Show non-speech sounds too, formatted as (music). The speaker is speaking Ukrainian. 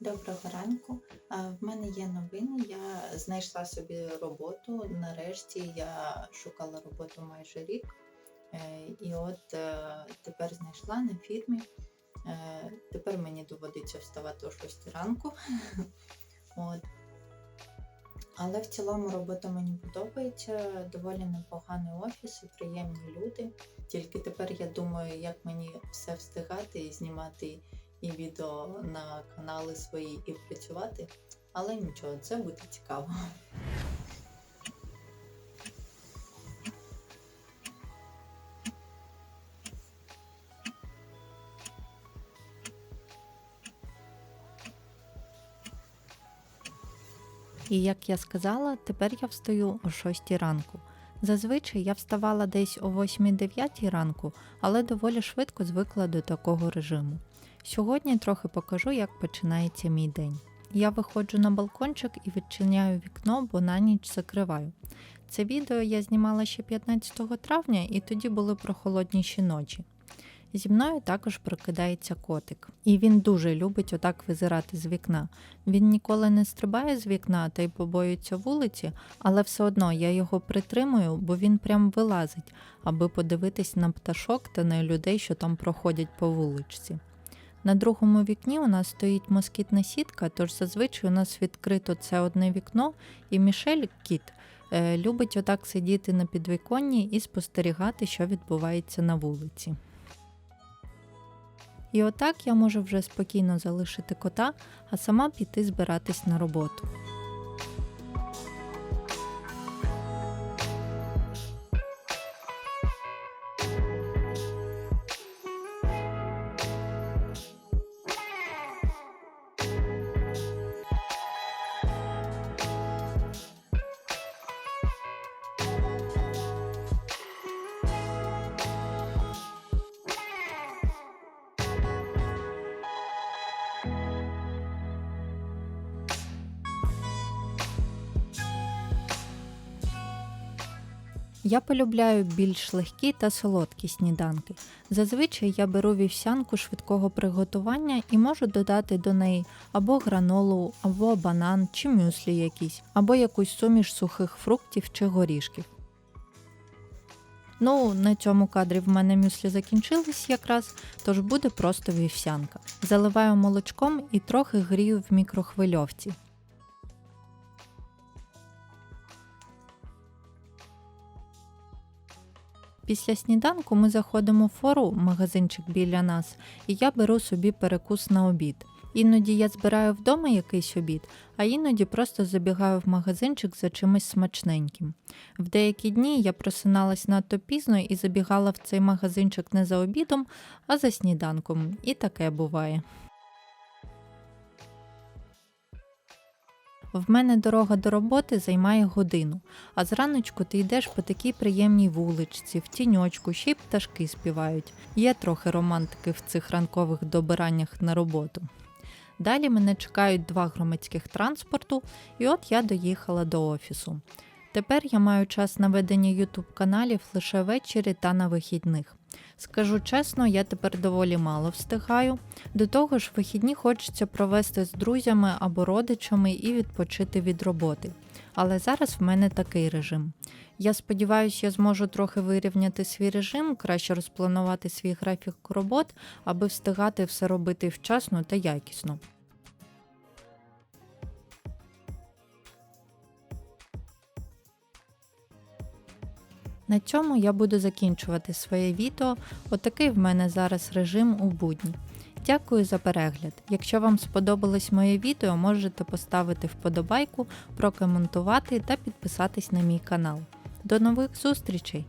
Доброго ранку. В мене є новини. Я знайшла собі роботу. Нарешті я шукала роботу майже рік. Е, І от е, тепер знайшла на фірмі. Е, Тепер мені доводиться вставати о 6 ранку. (laughs) От. Але в цілому робота мені подобається. Доволі непоганий офіс приємні люди. Тільки тепер я думаю, як мені все встигати і знімати і відео на канали свої і працювати. Але нічого, це буде цікаво. І як я сказала, тепер я встаю о 6 ранку. Зазвичай я вставала десь о 8-9 ранку, але доволі швидко звикла до такого режиму. Сьогодні трохи покажу, як починається мій день. Я виходжу на балкончик і відчиняю вікно, бо на ніч закриваю. Це відео я знімала ще 15 травня, і тоді були прохолодніші ночі. Зі мною також прокидається котик, і він дуже любить отак визирати з вікна. Він ніколи не стрибає з вікна та й побоюється вулиці, але все одно я його притримую, бо він прям вилазить, аби подивитись на пташок та на людей, що там проходять по вуличці. На другому вікні у нас стоїть москітна сітка, тож зазвичай у нас відкрито це одне вікно, і Мішель кіт е, любить отак сидіти на підвіконні і спостерігати, що відбувається на вулиці. І отак я можу вже спокійно залишити кота, а сама піти збиратись на роботу. Я полюбляю більш легкі та солодкі сніданки. Зазвичай я беру вівсянку швидкого приготування і можу додати до неї або гранолу, або банан чи мюслі якісь, або якусь суміш сухих фруктів чи горішків. Ну, на цьому кадрі в мене мюслі закінчились якраз, тож буде просто вівсянка. Заливаю молочком і трохи грію в мікрохвильовці. Після сніданку ми заходимо в фору, магазинчик біля нас, і я беру собі перекус на обід. Іноді я збираю вдома якийсь обід, а іноді просто забігаю в магазинчик за чимось смачненьким. В деякі дні я просиналась надто пізно і забігала в цей магазинчик не за обідом, а за сніданком. І таке буває. В мене дорога до роботи займає годину, а зраночку ти йдеш по такій приємній вуличці, в тіньочку, ще й пташки співають. Є трохи романтики в цих ранкових добираннях на роботу. Далі мене чекають два громадських транспорту, і от я доїхала до офісу. Тепер я маю час на ведення YouTube каналів лише ввечері та на вихідних. Скажу чесно, я тепер доволі мало встигаю. До того ж, вихідні хочеться провести з друзями або родичами і відпочити від роботи. Але зараз в мене такий режим. Я сподіваюся, я зможу трохи вирівняти свій режим, краще розпланувати свій графік робот, аби встигати все робити вчасно та якісно. На цьому я буду закінчувати своє відео. Отакий в мене зараз режим у будні. Дякую за перегляд. Якщо вам сподобалось моє відео, можете поставити вподобайку, прокоментувати та підписатись на мій канал. До нових зустрічей!